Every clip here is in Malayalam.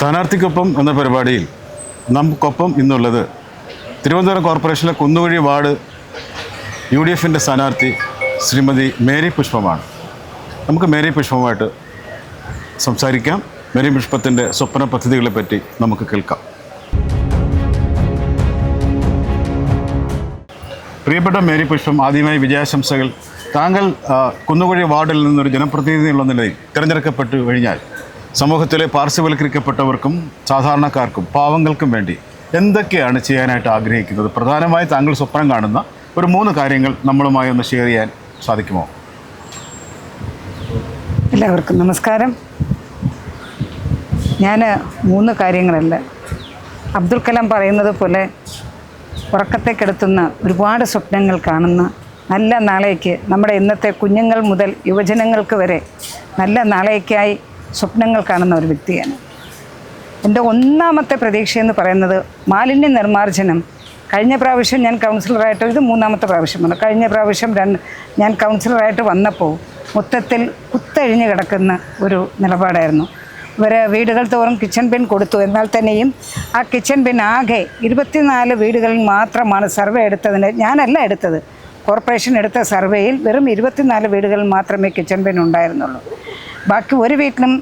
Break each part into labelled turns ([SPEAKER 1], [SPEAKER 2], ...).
[SPEAKER 1] സ്ഥാനാർത്ഥിക്കൊപ്പം എന്ന പരിപാടിയിൽ നമുക്കൊപ്പം ഇന്നുള്ളത് തിരുവനന്തപുരം കോർപ്പറേഷനിലെ കുന്നുവഴി വാർഡ് യു ഡി എഫിന്റെ സ്ഥാനാർത്ഥി ശ്രീമതി മേരി പുഷ്പമാണ്. നമുക്ക് മേരി പുഷ്പമായിട്ട് സംസാരിക്കാം. മേരി പുഷ്പത്തിന്റെ സ്വപ്ന പദ്ധതികളെ പറ്റി നമുക്ക് കേൾക്കാം. പ്രിയപ്പെട്ട മേരി പുഷ്പം ആദ്യമായി വിജയാശംസകൾ. താങ്കൾ കുന്നുകുഴി വാർഡിൽ നിന്നൊരു ജനപ്രതിനിധി എന്നുള്ള നിലയിൽ തിരഞ്ഞെടുക്കപ്പെട്ടു കഴിഞ്ഞാൽ സമൂഹത്തിലെ പാർശ്വവൽക്കരിക്കപ്പെട്ടവർക്കും സാധാരണക്കാർക്കും പാവങ്ങൾക്കും വേണ്ടി എന്തൊക്കെയാണ് ചെയ്യാനായിട്ട് ആഗ്രഹിക്കുന്നത്? പ്രധാനമായി താങ്കൾ സ്വപ്നം കാണുന്ന ഒരു മൂന്ന് കാര്യങ്ങൾ നമ്മളുമായി ഒന്ന് ഷെയർ ചെയ്യാൻ സാധിക്കുമോ?
[SPEAKER 2] എല്ലാവർക്കും നമസ്കാരം. ഞാൻ മൂന്ന് കാര്യങ്ങളല്ല. അബ്ദുൽ കലാം പറയുന്നത് പോലെ ഉറക്കത്തെ കിടത്തുന്ന ഒരുപാട് സ്വപ്നങ്ങൾ കാണുന്ന നല്ല നാളേക്ക് നമ്മുടെ ഇന്നത്തെ കുഞ്ഞുങ്ങൾ മുതൽ യുവജനങ്ങൾക്ക് വരെ നല്ല നാളേക്കായി സ്വപ്നങ്ങൾ കാണുന്ന ഒരു വ്യക്തിയാണ്. എന്റെ ഒന്നാമത്തെ പ്രതീക്ഷ എന്ന് പറയുന്നത് മാലിന്യ നിർമ്മാർജനം. കഴിഞ്ഞ പ്രാവശ്യം ഞാൻ കൗൺസിലറായിട്ട് ഇത് മൂന്നാമത്തെ പ്രാവശ്യമാണ് കഴിഞ്ഞ പ്രാവശ്യം രണ്ട് ഞാൻ കൗൺസിലറായിട്ട് വന്നപ്പോൾ മൊത്തത്തിൽ കുത്തഴിഞ്ഞ് കിടക്കുന്ന ഒരു നിലപാടായിരുന്നു. ഇവർ വീടുകൾ തോറും കിച്ചൺ ബിൻ കൊടുത്തു. എന്നാൽ തന്നെയും ആ കിച്ചൺ ബിൻ ആകെ ഇരുപത്തിനാല് വീടുകളിൽ മാത്രമാണ് സർവേ എടുത്തതിന് ഞാനല്ല എടുത്തത്. കോർപ്പറേഷൻ എടുത്ത സർവേയിൽ വെറും ഇരുപത്തിനാല് വീടുകളിൽ മാത്രമേ കിച്ചൺ ബിൻ ഉണ്ടായിരുന്നുള്ളൂ. ബാക്കി ഒരു വീട്ടിലും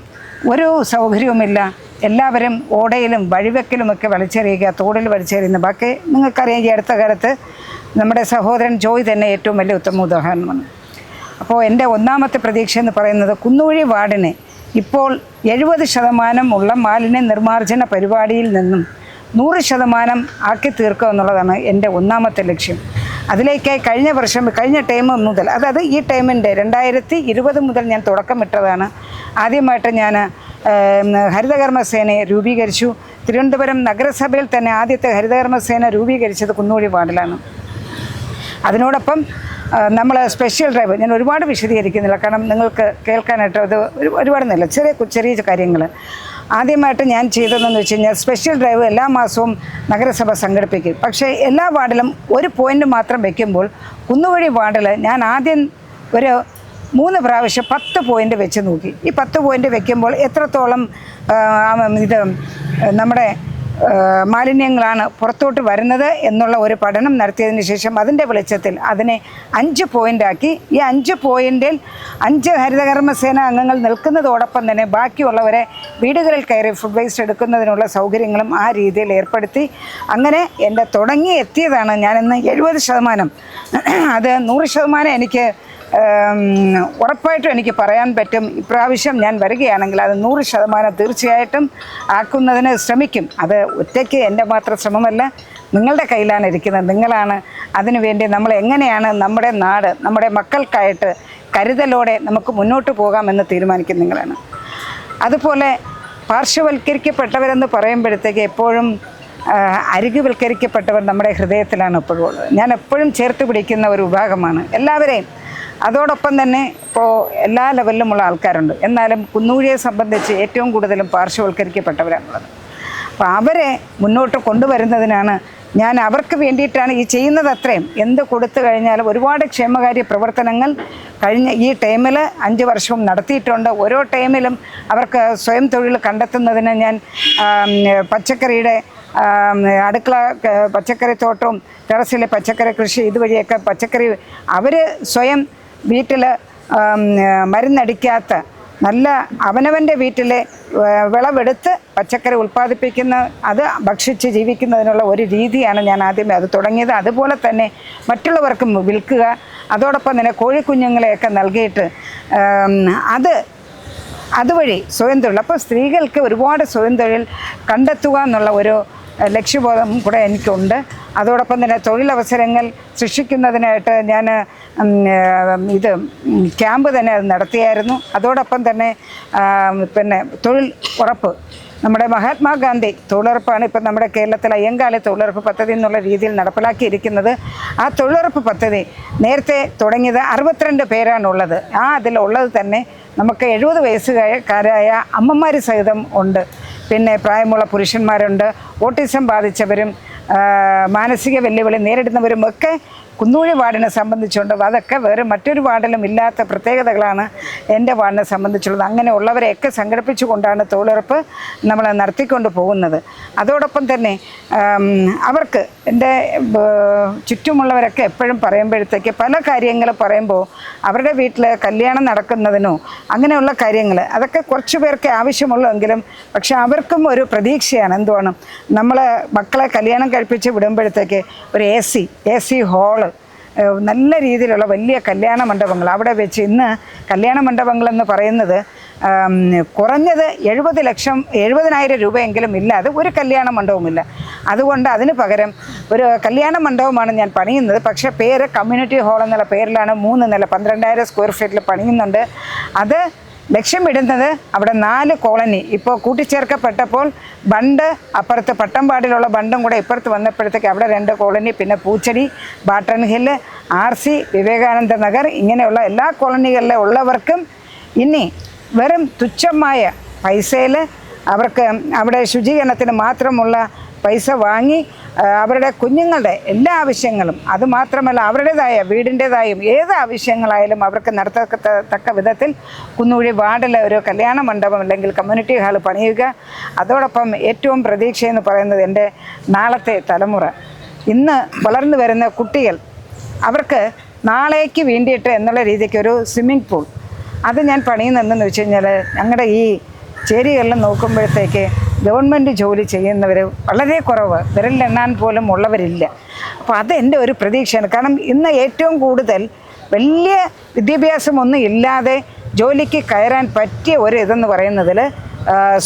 [SPEAKER 2] ഒരു സൗകര്യവുമില്ല. എല്ലാവരും ഓടയിലും വഴിവെക്കലുമൊക്കെ വലിച്ചെറിയുക തോടിൽ വലിച്ചെറിയുന്ന. ബാക്കി നിങ്ങൾക്കറിയാം ഈ അടുത്ത കാലത്ത് നമ്മുടെ സഹോദരൻ ജോയ് തന്നെ ഏറ്റവും വലിയ ഉത്തമ ഉദാഹരണമാണ്. അപ്പോൾ എന്റെ ഒന്നാമത്തെ പ്രതീക്ഷ എന്ന് പറയുന്നത് കുന്നുവഴി വാർഡിന് ഇപ്പോൾ എഴുപത് ശതമാനം ഉള്ള മാലിന്യ നിർമ്മാർജന പരിപാടിയിൽ നിന്നും നൂറ് ശതമാനം ആക്കി തീർക്കുക എന്നുള്ളതാണ് എന്റെ ഒന്നാമത്തെ ലക്ഷ്യം. അതിലേക്കായി കഴിഞ്ഞ വർഷം കഴിഞ്ഞ ടൈം മുതൽ അതായത് ഈ ടൈമിന്റെ രണ്ടായിരത്തി ഇരുപത് മുതൽ ഞാൻ തുടക്കമിട്ടതാണ്. ആദ്യമായിട്ട് ഞാൻ ഹരിതകർമ്മസേനയെ രൂപീകരിച്ചു. തിരുവനന്തപുരം നഗരസഭയിൽ തന്നെ ആദ്യത്തെ ഹരിതകർമ്മസേന രൂപീകരിച്ചത് കുന്നുകുഴി വാർഡിലാണ്. അതിനോടൊപ്പം നമ്മൾ സ്പെഷ്യൽ ഡ്രൈവ് ഞാൻ ഒരുപാട് വിശദീകരിക്കുന്നില്ല. കാരണം നിങ്ങൾക്ക് കേൾക്കാനായിട്ട് അത് ഒരുപാട് നല്ല ചെറിയ ചെറിയ കാര്യങ്ങൾ ആദ്യമായിട്ട് ഞാൻ ചെയ്തതെന്ന് വെച്ച് കഴിഞ്ഞാൽ സ്പെഷ്യൽ ഡ്രൈവ് എല്ലാ മാസവും നഗരസഭ സംഘടിപ്പിക്കും. പക്ഷേ എല്ലാ വാർഡിലും ഒരു പോയിന്റ് മാത്രം വെക്കുമ്പോൾ കുന്നുവഴി വാർഡിൽ ഞാൻ ആദ്യം ഒരു മൂന്ന് പ്രാവശ്യം പത്ത് പോയിന്റ് വെച്ച് നോക്കി. ഈ പത്ത് പോയിന്റ് വെക്കുമ്പോൾ എത്രത്തോളം ഇത് നമ്മുടെ മാലിന്യങ്ങളാണ് പുറത്തോട്ട് വരുന്നത് എന്നുള്ള ഒരു പഠനം നടത്തിയതിന് ശേഷം അതിന്റെ വെളിച്ചത്തിൽ അതിനെ അഞ്ച് പോയിന്റാക്കി ഈ അഞ്ച് പോയിന്റിൽ അഞ്ച് ഹരിതകർമ്മസേന അംഗങ്ങൾ നിൽക്കുന്നതോടൊപ്പം തന്നെ ബാക്കിയുള്ളവരെ വീടുകളിൽ കയറി ഫുഡ് വേസ്റ്റ് എടുക്കുന്നതിനുള്ള സൗകര്യങ്ങളും ആ രീതിയിൽ ഏർപ്പെടുത്തി. അങ്ങനെ എന്റെ തുടങ്ങി എത്തിയതാണ് ഞാനിന്ന് എഴുപത് ശതമാനം. അത് നൂറ് ശതമാനം എനിക്ക് ഉറപ്പായിട്ടും എനിക്ക് പറയാൻ പറ്റും. ഇപ്രാവശ്യം ഞാൻ വരികയാണെങ്കിൽ അത് നൂറ് ശതമാനം തീർച്ചയായിട്ടും ആക്കുന്നതിന് ശ്രമിക്കും. അത് ഒറ്റയ്ക്ക് എന്റെ മാത്രം ശ്രമമല്ല നിങ്ങളുടെ കയ്യിലാണ് ഇരിക്കുന്നത്. നിങ്ങളാണ് അതിനുവേണ്ടി നമ്മൾ എങ്ങനെയാണ് നമ്മുടെ നാട് നമ്മുടെ മക്കൾക്കായിട്ട് കരുതലോടെ നമുക്ക് മുന്നോട്ട് പോകാമെന്ന് തീരുമാനിക്കും നിങ്ങളാണ്. അതുപോലെ പാർശ്വവൽക്കരിക്കപ്പെട്ടവരെന്ന് പറയുമ്പോഴത്തേക്ക് എപ്പോഴും അരികുവൽക്കരിക്കപ്പെട്ടവർ നമ്മുടെ ഹൃദയത്തിലാണ് എപ്പോഴും ഉള്ളത്. ഞാൻ എപ്പോഴും ചേർത്ത് പിടിക്കുന്ന ഒരു വിഭാഗമാണ്. എല്ലാവരെയും അതോടൊപ്പം തന്നെ ഇപ്പോൾ എല്ലാ ലെവലിലുമുള്ള ആൾക്കാരുണ്ട്. എന്നാലും കുന്നൂഴിയെ സംബന്ധിച്ച് ഏറ്റവും കൂടുതലും പാർശ്വവൽക്കരിക്കപ്പെട്ടവരാണുള്ളത്. അപ്പോൾ അവരെ മുന്നോട്ട് കൊണ്ടുവരുന്നതിനാണ് ഞാൻ അവർക്ക് വേണ്ടിയിട്ടാണ് ഈ ചെയ്യുന്നത് അത്രയും. എന്ത് കൊടുത്തു കഴിഞ്ഞാലും ഒരുപാട് ക്ഷേമകാര്യ പ്രവർത്തനങ്ങൾ കഴിഞ്ഞ ഈ ടൈമിൽ അഞ്ച് വർഷവും നടത്തിയിട്ടുണ്ട്. ഓരോ ടൈമിലും അവർക്ക് സ്വയം തൊഴിൽ കണ്ടെത്തുന്നതിന് ഞാൻ പച്ചക്കറിയുടെ അടുക്കള പച്ചക്കറി തോട്ടവും ടെറസിലെ പച്ചക്കറി കൃഷി ഇതുവഴിയൊക്കെ പച്ചക്കറി അവർ സ്വയം വീട്ടിൽ മരുന്നടിക്കാത്ത നല്ല അവനവന്റെ വീട്ടിലെ വിളവെടുത്ത് പച്ചക്കറി ഉൽപ്പാദിപ്പിക്കുന്ന അത് ഭക്ഷിച്ച് ജീവിക്കുന്നതിനുള്ള ഒരു രീതിയാണ് ഞാൻ ആദ്യമേ അത് തുടങ്ങിയത്. അതുപോലെ തന്നെ മറ്റുള്ളവർക്കും വിൽക്കുക. അതോടൊപ്പം തന്നെ കോഴിക്കുഞ്ഞുങ്ങളെയൊക്കെ നൽകിയിട്ട് അത് അതുവഴി സ്വയം തൊഴിൽ. അപ്പോൾ സ്ത്രീകൾക്ക് ഒരുപാട് സ്വയം തൊഴിൽ കണ്ടെത്തുക എന്നുള്ള ഒരു ലക്ഷ്യബോധം കൂടെ എനിക്കുണ്ട്. അതോടൊപ്പം തന്നെ തൊഴിലവസരങ്ങൾ സൃഷ്ടിക്കുന്നതിനായിട്ട് ഞാൻ ഇത് ക്യാമ്പ് തന്നെ നടത്തിയായിരുന്നു. അതോടൊപ്പം തന്നെ പിന്നെ തൊഴിൽ ഉറപ്പ്. നമ്മുടെ മഹാത്മാഗാന്ധി തൊഴിലുറപ്പാണ്. ഇപ്പം നമ്മുടെ കേരളത്തിൽ അയ്യങ്കാല തൊഴിലുറപ്പ് പദ്ധതി എന്നുള്ള രീതിയിൽ നടപ്പിലാക്കിയിരിക്കുന്നത്. ആ തൊഴിലുറപ്പ് പദ്ധതി നേരത്തെ തുടങ്ങിയത് അറുപത്തിരണ്ട് പേരാണുള്ളത്. ആ അതിലുള്ളത് തന്നെ നമുക്ക് എഴുപത് വയസ്സുകാരായ അമ്മമാർ സഹിതം ഉണ്ട്. പിന്നെ പ്രായമുള്ള പുരുഷന്മാരുണ്ട്. ഓട്ടിസം ബാധിച്ചവരും മാനസിക വെല്ലുവിളി നേരിടുന്നവരും ഒക്കെ കുന്നൂഴി വാർഡിനെ സംബന്ധിച്ചുകൊണ്ട് അതൊക്കെ വേറെ മറ്റൊരു വാർഡിലും ഇല്ലാത്ത പ്രത്യേകതകളാണ് എന്റെ വാർഡിനെ സംബന്ധിച്ചുള്ളത്. അങ്ങനെ ഉള്ളവരെയൊക്കെ സംഘടിപ്പിച്ചുകൊണ്ടാണ് തൊഴിലുറപ്പ് നമ്മൾ നടത്തിക്കൊണ്ട് പോകുന്നത്. അതോടൊപ്പം തന്നെ അവർക്ക് എന്റെ ചുറ്റുമുള്ളവരൊക്കെ എപ്പോഴും പറയുമ്പോഴത്തേക്ക് പല കാര്യങ്ങൾ പറയുമ്പോൾ അവരുടെ വീട്ടിൽ കല്യാണം നടക്കുന്നതിനോ അങ്ങനെയുള്ള കാര്യങ്ങൾ അതൊക്കെ കുറച്ച് പേർക്ക് ആവശ്യമുള്ളെങ്കിലും പക്ഷെ അവർക്കും ഒരു പ്രതീക്ഷയാണ്. എന്തുവാണ്? നമ്മൾ മക്കളെ കല്യാണം കഴിപ്പിച്ച് വിടുമ്പോഴത്തേക്ക് ഒരു A C A C hall നല്ല രീതിയിലുള്ള വലിയ കല്യാണ മണ്ഡപങ്ങൾ അവിടെ വെച്ച് ഇന്ന് കല്യാണ മണ്ഡപങ്ങളെന്ന് പറയുന്നത് കുറഞ്ഞത് എഴുപത് ലക്ഷം എഴുപതിനായിരം രൂപയെങ്കിലും ഇല്ലാതെ ഒരു കല്യാണ മണ്ഡപമില്ല അതുകൊണ്ട് അതിന് പകരം ഒരു കല്യാണ മണ്ഡപമാണ് ഞാൻ പണിയുന്നത്. പക്ഷേ പേര് കമ്മ്യൂണിറ്റി ഹാൾ എന്നുള്ള പേരിലാണ് മൂന്ന് നില പന്ത്രണ്ടായിരം സ്ക്വയർ ഫീറ്റിൽ പണിയുന്നുണ്ട്. അത് ലക്ഷ്യമിടുന്നത് അവിടെ നാല് കോളനി. ഇപ്പോൾ കൂട്ടിച്ചേർക്കപ്പെട്ടപ്പോൾ ബണ്ട് അപ്പുറത്ത് പട്ടംപാടിലുള്ള ബണ്ടും കൂടെ ഇപ്പുറത്ത് വന്നപ്പോഴത്തേക്ക് അവിടെ രണ്ട് കോളനി പിന്നെ Poochadi Baton hill R C Vivekananda Nagar ഇങ്ങനെയുള്ള എല്ലാ കോളനികളിലെ ഉള്ളവർക്കും ഇനി വെറും തുച്ഛമായ പൈസയിൽ അവർക്ക് അവിടെ ശുചീകരണത്തിന് മാത്രമുള്ള പൈസ വാങ്ങി അവരുടെ കുഞ്ഞുങ്ങളുടെ എല്ലാ ആവശ്യങ്ങളും അതുമാത്രമല്ല അവരുടേതായ വീടിന്റെതായും ഏത് ആവശ്യങ്ങളായാലും അവർക്ക് നടത്തത്തക്ക വിധത്തിൽ കുന്നൂഴി വാർഡിലെ ഒരു കല്യാണ മണ്ഡപം അല്ലെങ്കിൽ കമ്മ്യൂണിറ്റി ഹാൾ പണിയുക. അതോടൊപ്പം ഏറ്റവും പ്രതീക്ഷ എന്ന് പറയുന്നത് എന്റെ നാളത്തെ തലമുറ. ഇന്ന് വളർന്നു വരുന്ന കുട്ടികൾ അവർക്ക് നാളേക്ക് വേണ്ടിയിട്ട് എന്നുള്ള രീതിക്ക് ഒരു സ്വിമ്മിംഗ് പൂൾ അത് ഞാൻ പണിയുന്നതെന്ന് വെച്ച് കഴിഞ്ഞാൽ ഞങ്ങളുടെ ഈ ചേരികളിൽ നോക്കുമ്പോഴത്തേക്ക് ഗവൺമെന്റ് ജോലി ചെയ്യുന്നവർ വളരെ കുറവ്. വിരലിലെണ്ണാൻ പോലും ഉള്ളവരില്ല. അപ്പോൾ അതെന്റെ ഒരു പ്രതീക്ഷയാണ്. കാരണം ഇന്ന് ഏറ്റവും കൂടുതൽ വലിയ വിദ്യാഭ്യാസമൊന്നും ഇല്ലാതെ ജോലിക്ക് കയറാൻ പറ്റിയ ഒരു ഇതെന്ന് പറയുന്നതിൽ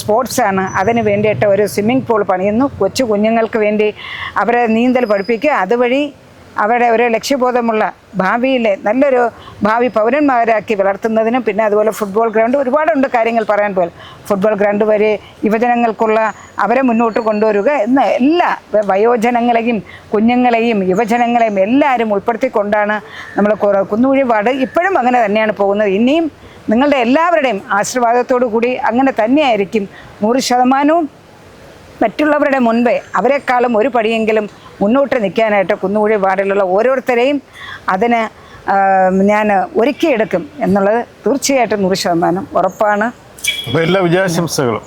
[SPEAKER 2] സ്പോർട്സാണ്. അതിന് വേണ്ടിയിട്ട് ഒരു സ്വിമ്മിംഗ് പൂൾ പണിയുന്നു. കൊച്ചു കുഞ്ഞുങ്ങൾക്ക് വേണ്ടി അവരെ നീന്തൽ പഠിപ്പിക്കുക. അതുവഴി അവരുടെ ഒരു ലക്ഷ്യബോധമുള്ള ഭാവിയിലെ നല്ലൊരു ഭാവി പൗരന്മാരാക്കി വളർത്തുന്നതിനും പിന്നെ അതുപോലെ ഫുട്ബോൾ ഗ്രൗണ്ട് ഒരുപാടുണ്ട് കാര്യങ്ങൾ പറയാൻ പോലും ഫുട്ബോൾ ഗ്രൗണ്ട് വരെ യുവജനങ്ങൾക്കുള്ള അവരെ മുന്നോട്ട് കൊണ്ടുവരിക എന്ന എല്ലാ വയോജനങ്ങളെയും കുഞ്ഞുങ്ങളെയും യുവജനങ്ങളെയും എല്ലാവരും ഉൾപ്പെടുത്തിക്കൊണ്ടാണ് നമ്മൾ കുന്നുകുഴി വാർഡ് ഇപ്പോഴും അങ്ങനെ തന്നെയാണ് പോകുന്നത്. ഇനിയും നിങ്ങളുടെ എല്ലാവരുടെയും ആശീർവാദത്തോടു കൂടി അങ്ങനെ തന്നെയായിരിക്കും നൂറ് ശതമാനവും മറ്റുള്ളവരുടെ മുൻപേ അവരെക്കാളും ഒരു പടിയെങ്കിലും മുന്നോട്ട് നിൽക്കാനായിട്ട് കുന്നുകുഴി വാർഡിലുള്ള ഓരോരുത്തരെയും അതിന് ഞാൻ ഒരുക്കിയെടുക്കും എന്നുള്ളത് തീർച്ചയായിട്ടും നൂറ് ശതമാനം ഉറപ്പാണ്.
[SPEAKER 1] അപ്പോൾ എല്ലാ വിജയാശംസകളും.